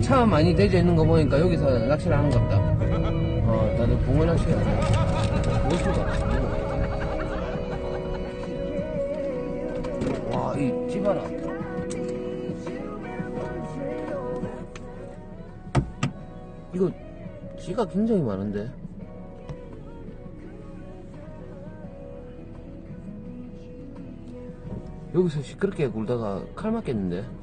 차 많이 대져 있는 거 보니까 여기서 낚시를 하는 것 같다. 어, 다들 붕어 낚시를 하네. 무엇인가? 와, 이, 찌봐라. 이거, 쥐가 굉장히 많은데? 여기서 시끄럽게 굴다가 칼 맞겠는데?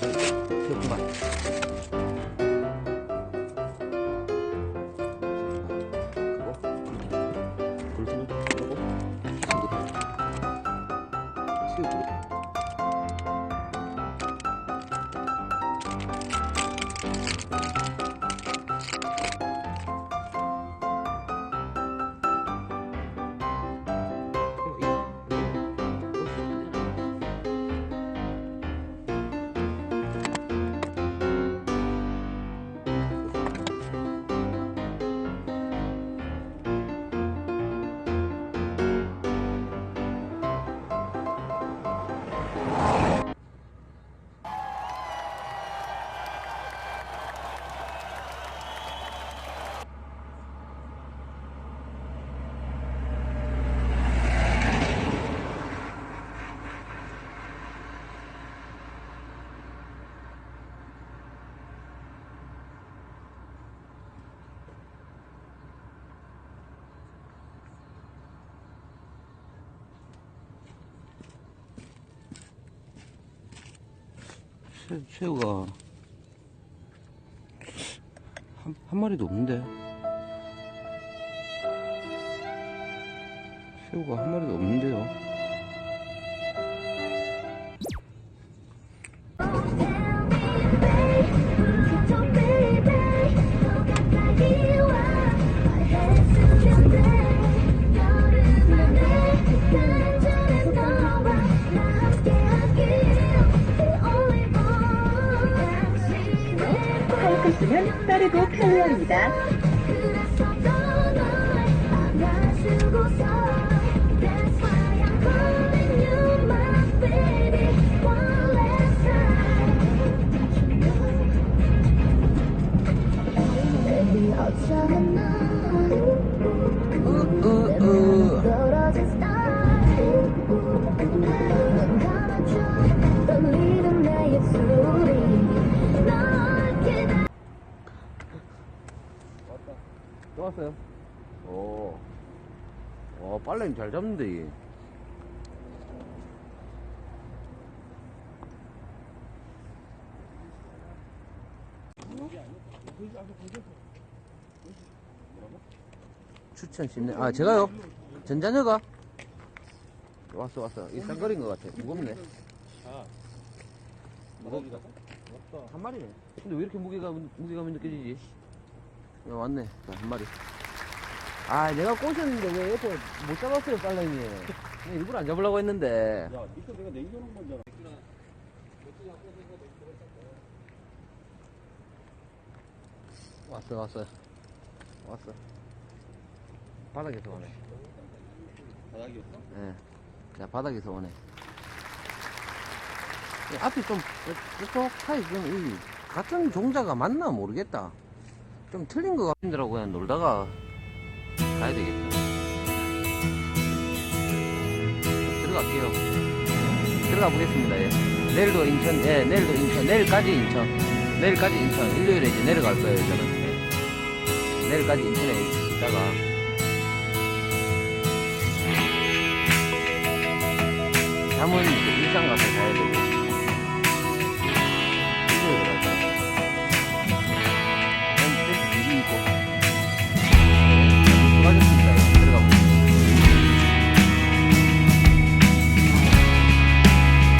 조금만. 그리고 불을 끄고 새우를 새, 새우가 한, 한 마리도 없는데? 새우가 한 마리도 없는데요 하이커스는 빠르고 편리합니다. 또 왔어요? 오. 와, 빨래는 잘 잡는데, 이. 추천 씹네. 아, 제가요? 전자녀가? 왔어, 왔어. 이 쌍거리인 것 같아. 무겁네. 무겁다. 한 마리네. 근데 왜 이렇게 무게가, 무게감이 느껴지지? 야, 왔네. 자, 한 마리. 아, 내가 꼬셨는데 왜 옆에 못 잡았어요, 빨랑이. 그냥 일부러 안 잡으려고 했는데. 야, 이거 내가 냉겨놓은 건잖아. 왔어, 왔어. 왔어. 바닥에서 오네. 바닥이었어? 예. 자, 바닥에서 오네. 이 앞이 좀, 뾰족하게 좀, 이, 같은 종자가 맞나 모르겠다. 좀 틀린 것 같더라고. 그냥 놀다가 가야 되겠다. 들어갈게요. 들어가 보겠습니다. 예. 내일도 인천, 예, 내일도 인천, 내일까지 인천. 내일까지 인천. 일요일에 이제 내려갈 거예요, 저는. 예. 내일까지 인천에 있다가. 잠은 이제 일산 가서 자야 되고.